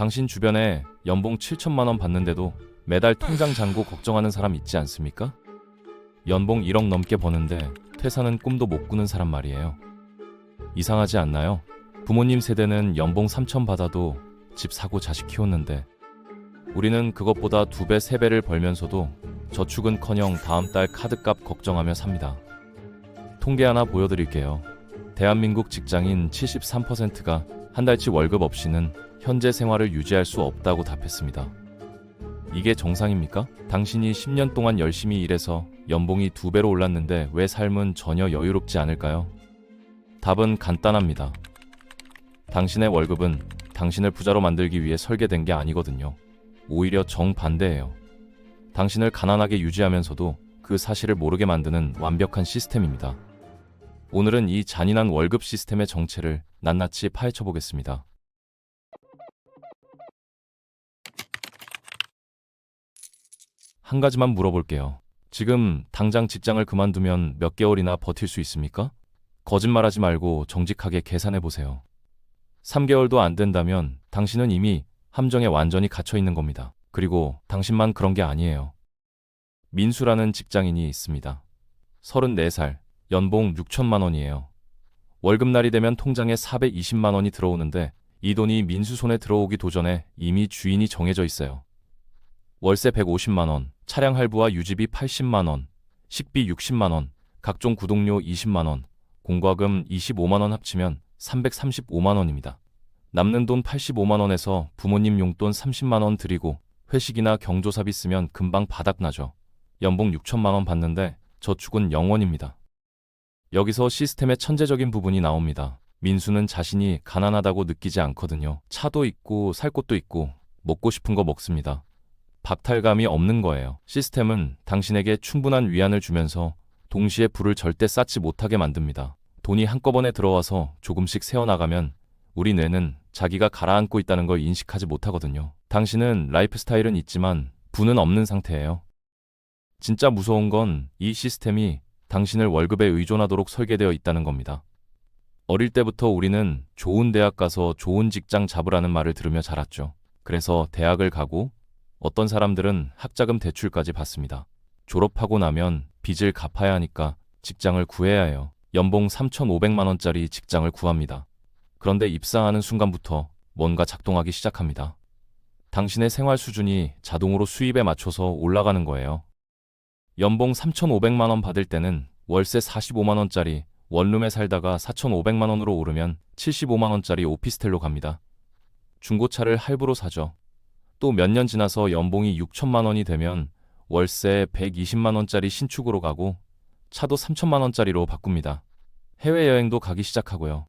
당신 주변에 연봉 7천만 원 받는데도 매달 통장 잔고 걱정하는 사람 있지 않습니까? 연봉 1억 넘게 버는데 퇴사는 꿈도 못 꾸는 사람 말이에요. 이상하지 않나요? 부모님 세대는 연봉 3천 받아도 집 사고 자식 키웠는데 우리는 그것보다 두 배, 세 배를 벌면서도 저축은커녕 다음 달 카드값 걱정하며 삽니다. 통계 하나 보여드릴게요. 대한민국 직장인 73%가 한 달치 월급 없이는 현재 생활을 유지할 수 없다고 답했습니다. 이게 정상입니까? 당신이 10년 동안 열심히 일해서 연봉이 두 배로 올랐는데 왜 삶은 전혀 여유롭지 않을까요? 답은 간단합니다. 당신의 월급은 당신을 부자로 만들기 위해 설계된 게 아니거든요. 오히려 정반대예요. 당신을 가난하게 유지하면서도 그 사실을 모르게 만드는 완벽한 시스템입니다. 오늘은 이 잔인한 월급 시스템의 정체를 낱낱이 파헤쳐 보겠습니다. 한 가지만 물어볼게요. 지금 당장 직장을 그만두면 몇 개월이나 버틸 수 있습니까? 거짓말하지 말고 정직하게 계산해 보세요. 3개월도 안 된다면 당신은 이미 함정에 완전히 갇혀 있는 겁니다. 그리고 당신만 그런 게 아니에요. 민수라는 직장인이 있습니다. 34살, 연봉 6천만 원이에요. 월급날이 되면 통장에 420만 원이 들어오는데 이 돈이 민수 손에 들어오기 도전에 이미 주인이 정해져 있어요. 월세 150만 원, 차량 할부와 유지비 80만 원, 식비 60만 원, 각종 구독료 20만 원, 공과금 25만 원 합치면 335만 원입니다. 남는 돈 85만 원에서 부모님 용돈 30만 원 드리고 회식이나 경조사비 쓰면 금방 바닥나죠. 연봉 6천만 원 받는데 저축은 0원입니다. 여기서 시스템의 천재적인 부분이 나옵니다. 민수는 자신이 가난하다고 느끼지 않거든요. 차도 있고 살 곳도 있고 먹고 싶은 거 먹습니다. 박탈감이 없는 거예요. 시스템은 당신에게 충분한 위안을 주면서 동시에 불을 절대 쌓지 못하게 만듭니다. 돈이 한꺼번에 들어와서 조금씩 새어나가면 우리 뇌는 자기가 가라앉고 있다는 걸 인식하지 못하거든요. 당신은 라이프 스타일은 있지만 부는 없는 상태예요. 진짜 무서운 건 이 시스템이 당신을 월급에 의존하도록 설계되어 있다는 겁니다. 어릴 때부터 우리는 좋은 대학 가서 좋은 직장 잡으라는 말을 들으며 자랐죠. 그래서 대학을 가고 어떤 사람들은 학자금 대출까지 받습니다. 졸업하고 나면 빚을 갚아야 하니까 직장을 구해야 해요. 연봉 3,500만 원짜리 직장을 구합니다. 그런데 입사하는 순간부터 뭔가 작동하기 시작합니다. 당신의 생활 수준이 자동으로 수입에 맞춰서 올라가는 거예요. 연봉 3,500만 원 받을 때는 월세 45만 원짜리 원룸에 살다가 4,500만 원으로 오르면 75만 원짜리 오피스텔로 갑니다. 중고차를 할부로 사죠. 또 몇 년 지나서 연봉이 6천만 원이 되면 월세 120만 원짜리 신축으로 가고 차도 3천만 원짜리로 바꿉니다. 해외여행도 가기 시작하고요.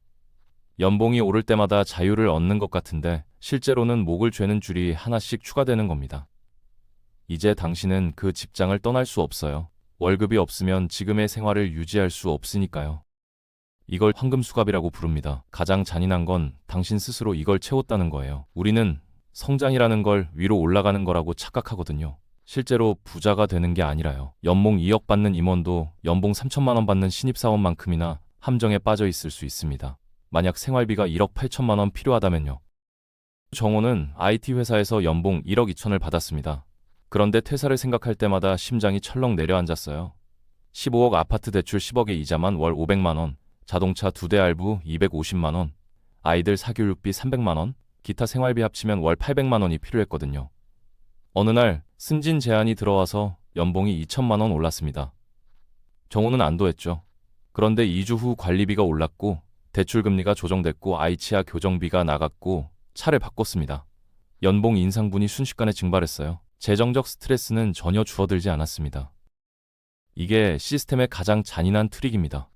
연봉이 오를 때마다 자유를 얻는 것 같은데 실제로는 목을 죄는 줄이 하나씩 추가되는 겁니다. 이제 당신은 그 직장을 떠날 수 없어요. 월급이 없으면 지금의 생활을 유지할 수 없으니까요. 이걸 황금수갑이라고 부릅니다. 가장 잔인한 건 당신 스스로 이걸 채웠다는 거예요. 우리는 성장이라는 걸 위로 올라가는 거라고 착각하거든요. 실제로 부자가 되는 게 아니라요. 연봉 2억 받는 임원도 연봉 3천만 원 받는 신입사원만큼이나 함정에 빠져 있을 수 있습니다. 만약 생활비가 1억 8천만 원 필요하다면요. 정호는 IT 회사에서 연봉 1억 2천을 받았습니다. 그런데 퇴사를 생각할 때마다 심장이 철렁 내려앉았어요. 15억 아파트 대출 10억의 이자만 월 500만 원, 자동차 두대 할부 250만 원, 아이들 사교육비 300만 원, 기타 생활비 합치면 월 800만 원이 필요했거든요. 어느 날 승진 제안이 들어와서 연봉이 2천만 원 올랐습니다. 정호는 안도했죠. 그런데 2주 후 관리비가 올랐고 대출 금리가 조정됐고 아이치아 교정비가 나갔고 차를 바꿨습니다. 연봉 인상분이 순식간에 증발했어요. 재정적 스트레스는 전혀 줄어들지 않았습니다. 이게 시스템의 가장 잔인한 트릭입니다.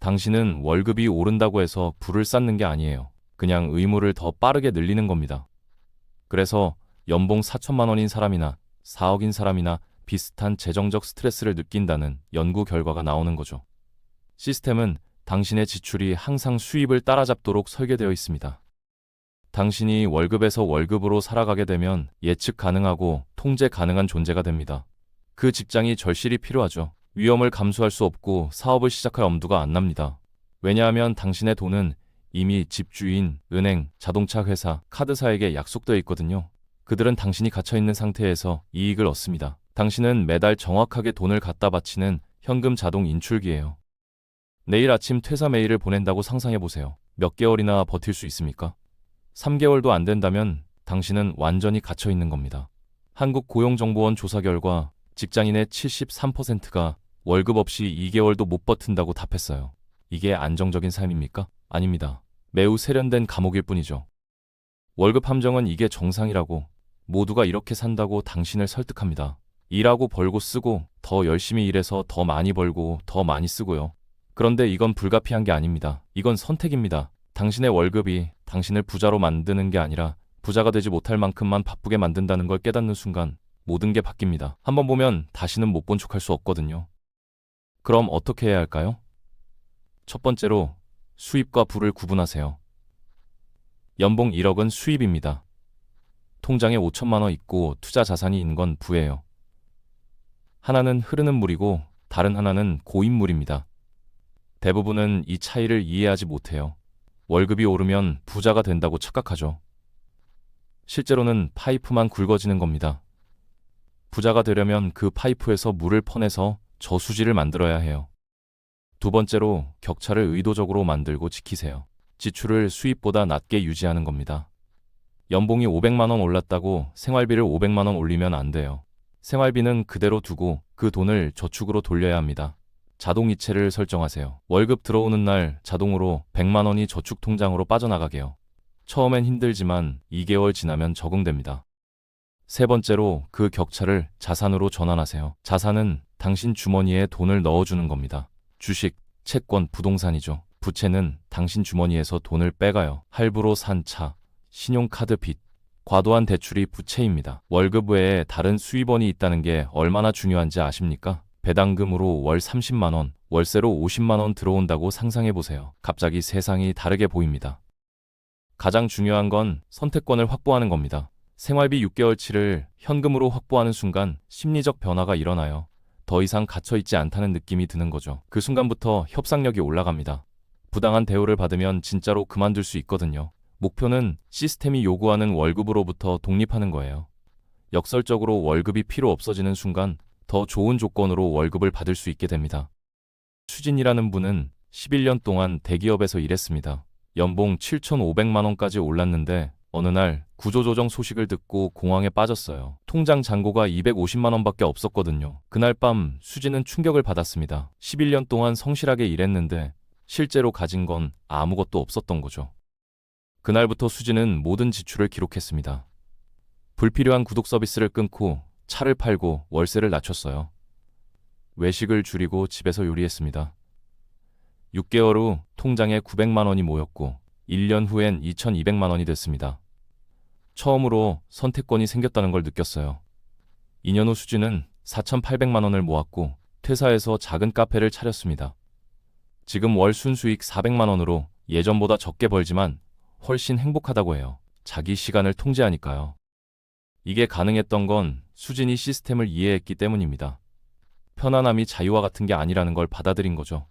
당신은 월급이 오른다고 해서 불을 쌓는 게 아니에요. 그냥 의무를 더 빠르게 늘리는 겁니다. 그래서 연봉 4천만 원인 사람이나 4억인 사람이나 비슷한 재정적 스트레스를 느낀다는 연구 결과가 나오는 거죠. 시스템은 당신의 지출이 항상 수입을 따라잡도록 설계되어 있습니다. 당신이 월급에서 월급으로 살아가게 되면 예측 가능하고 통제 가능한 존재가 됩니다. 그 직장이 절실히 필요하죠. 위험을 감수할 수 없고 사업을 시작할 엄두가 안 납니다. 왜냐하면 당신의 돈은 이미 집주인, 은행, 자동차 회사, 카드사에게 약속되어 있거든요. 그들은 당신이 갇혀 있는 상태에서 이익을 얻습니다. 당신은 매달 정확하게 돈을 갖다 바치는 현금 자동 인출기예요. 내일 아침 퇴사 메일을 보낸다고 상상해 보세요. 몇 개월이나 버틸 수 있습니까? 3개월도 안 된다면 당신은 완전히 갇혀 있는 겁니다. 한국고용정보원 조사 결과 직장인의 73%가 월급 없이 2개월도 못 버틴다고 답했어요. 이게 안정적인 삶입니까? 아닙니다. 매우 세련된 감옥일 뿐이죠. 월급 함정은 이게 정상이라고 모두가 이렇게 산다고 당신을 설득합니다. 일하고 벌고 쓰고 더 열심히 일해서 더 많이 벌고 더 많이 쓰고요. 그런데 이건 불가피한 게 아닙니다. 이건 선택입니다. 당신의 월급이 당신을 부자로 만드는 게 아니라 부자가 되지 못할 만큼만 바쁘게 만든다는 걸 깨닫는 순간 모든 게 바뀝니다. 한번 보면 다시는 못 본 척할 수 없거든요. 그럼 어떻게 해야 할까요? 첫 번째로 수입과 부를 구분하세요. 연봉 1억은 수입입니다. 통장에 5천만 원 있고 투자 자산이 있는 건 부예요. 하나는 흐르는 물이고 다른 하나는 고인물입니다. 대부분은 이 차이를 이해하지 못해요. 월급이 오르면 부자가 된다고 착각하죠. 실제로는 파이프만 굵어지는 겁니다. 부자가 되려면 그 파이프에서 물을 퍼내서 저수지를 만들어야 해요. 두 번째로 격차를 의도적으로 만들고 지키세요. 지출을 수입보다 낮게 유지하는 겁니다. 연봉이 500만 원 올랐다고 생활비를 500만 원 올리면 안 돼요. 생활비는 그대로 두고 그 돈을 저축으로 돌려야 합니다. 자동 이체를 설정하세요. 월급 들어오는 날 자동으로 100만 원이 저축 통장으로 빠져나가게요. 처음엔 힘들지만 2개월 지나면 적응됩니다. 세 번째로 그 격차를 자산으로 전환하세요. 자산은 당신 주머니에 돈을 넣어주는 겁니다. 주식, 채권, 부동산이죠. 부채는 당신 주머니에서 돈을 빼가요. 할부로 산 차, 신용카드 빚, 과도한 대출이 부채입니다. 월급 외에 다른 수입원이 있다는 게 얼마나 중요한지 아십니까? 배당금으로 월 30만 원, 월세로 50만 원 들어온다고 상상해 보세요. 갑자기 세상이 다르게 보입니다. 가장 중요한 건 선택권을 확보하는 겁니다. 생활비 6개월치를 현금으로 확보하는 순간 심리적 변화가 일어나요. 더 이상 갇혀 있지 않다는 느낌이 드는 거죠. 그 순간부터 협상력이 올라갑니다. 부당한 대우를 받으면 진짜로 그만둘 수 있거든요. 목표는 시스템이 요구하는 월급으로부터 독립하는 거예요. 역설적으로 월급이 필요 없어지는 순간 더 좋은 조건으로 월급을 받을 수 있게 됩니다. 수진이라는 분은 11년 동안 대기업에서 일했습니다. 연봉 7,500만 원까지 올랐는데 어느 날 구조조정 소식을 듣고 공황에 빠졌어요. 통장 잔고가 250만 원밖에 없었거든요. 그날 밤 수진은 충격을 받았습니다. 11년 동안 성실하게 일했는데 실제로 가진 건 아무것도 없었던 거죠. 그날부터 수진은 모든 지출을 기록했습니다. 불필요한 구독 서비스를 끊고 차를 팔고 월세를 낮췄어요. 외식을 줄이고 집에서 요리했습니다. 6개월 후 통장에 900만 원이 모였고 1년 후엔 2200만 원이 됐습니다. 처음으로 선택권이 생겼다는 걸 느꼈어요. 2년 후 수진은 4800만 원을 모았고 퇴사해서 작은 카페를 차렸습니다. 지금 월 순수익 400만 원으로 예전보다 적게 벌지만 훨씬 행복하다고 해요. 자기 시간을 통제하니까요. 이게 가능했던 건 수진이 시스템을 이해했기 때문입니다. 편안함이 자유와 같은 게 아니라는 걸 받아들인 거죠.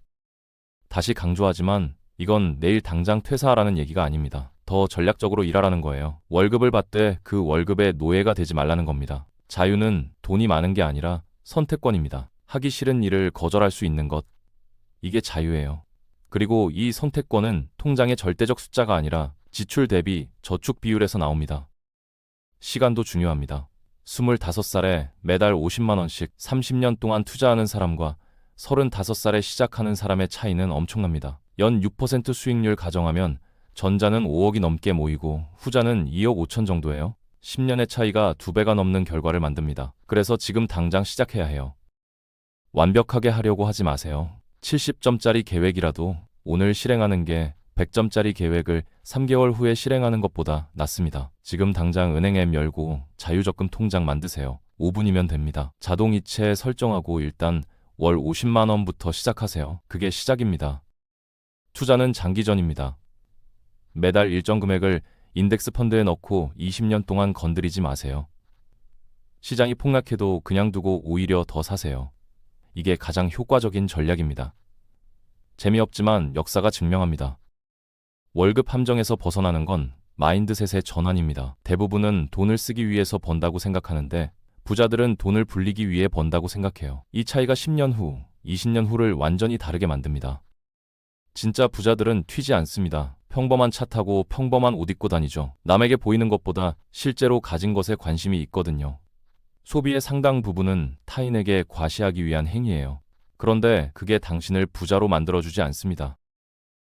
다시 강조하지만 이건 내일 당장 퇴사하라는 얘기가 아닙니다. 더 전략적으로 일하라는 거예요. 월급을 받되 그 월급의 노예가 되지 말라는 겁니다. 자유는 돈이 많은 게 아니라 선택권입니다. 하기 싫은 일을 거절할 수 있는 것. 이게 자유예요. 그리고 이 선택권은 통장의 절대적 숫자가 아니라 지출 대비 저축 비율에서 나옵니다. 시간도 중요합니다. 25살에 매달 50만원씩 30년 동안 투자하는 사람과 35살에 시작하는 사람의 차이는 엄청납니다. 연 6% 수익률 가정하면 전자는 5억이 넘게 모이고 후자는 2억 5천 정도예요. 10년의 차이가 두 배가 넘는 결과를 만듭니다. 그래서 지금 당장 시작해야 해요. 완벽하게 하려고 하지 마세요. 70점짜리 계획이라도 오늘 실행하는 게 100점짜리 계획을 3개월 후에 실행하는 것보다 낫습니다. 지금 당장 은행 앱 열고 자유적금 통장 만드세요. 5분이면 됩니다. 자동이체 설정하고 일단 월 50만 원부터 시작하세요. 그게 시작입니다. 투자는 장기전입니다. 매달 일정 금액을 인덱스 펀드에 넣고 20년 동안 건드리지 마세요. 시장이 폭락해도 그냥 두고 오히려 더 사세요. 이게 가장 효과적인 전략입니다. 재미없지만 역사가 증명합니다. 월급 함정에서 벗어나는 건 마인드셋의 전환입니다. 대부분은 돈을 쓰기 위해서 번다고 생각하는데 부자들은 돈을 불리기 위해 번다고 생각해요. 이 차이가 10년 후, 20년 후를 완전히 다르게 만듭니다. 진짜 부자들은 튀지 않습니다. 평범한 차 타고 평범한 옷 입고 다니죠. 남에게 보이는 것보다 실제로 가진 것에 관심이 있거든요. 소비의 상당 부분은 타인에게 과시하기 위한 행위예요. 그런데 그게 당신을 부자로 만들어주지 않습니다.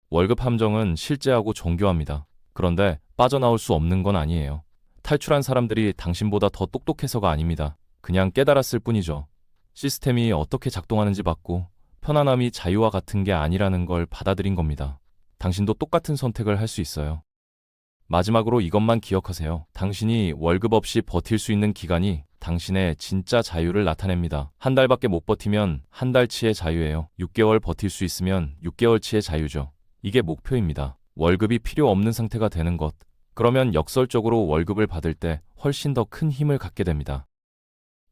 월급 함정은 실제하고 정교합니다. 그런데 빠져나올 수 없는 건 아니에요. 탈출한 사람들이 당신보다 더 똑똑해서가 아닙니다. 그냥 깨달았을 뿐이죠. 시스템이 어떻게 작동하는지 받고 편안함이 자유와 같은 게 아니라는 걸 받아들인 겁니다. 당신도 똑같은 선택을 할 수 있어요. 마지막으로 이것만 기억하세요. 당신이 월급 없이 버틸 수 있는 기간이 당신의 진짜 자유를 나타냅니다. 한 달밖에 못 버티면 한 달치의 자유예요. 6개월 버틸 수 있으면 6개월치의 자유죠. 이게 목표입니다. 월급이 필요 없는 상태가 되는 것. 그러면 역설적으로 월급을 받을 때 훨씬 더 큰 힘을 갖게 됩니다.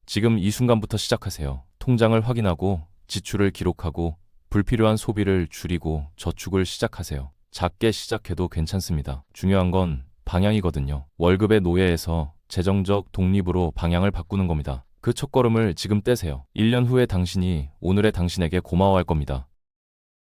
지금 이 순간부터 시작하세요. 통장을 확인하고 지출을 기록하고 불필요한 소비를 줄이고 저축을 시작하세요. 작게 시작해도 괜찮습니다. 중요한 건 방향이거든요. 월급의 노예에서 재정적 독립으로 방향을 바꾸는 겁니다. 그 첫걸음을 지금 떼세요. 1년 후에 당신이 오늘의 당신에게 고마워할 겁니다.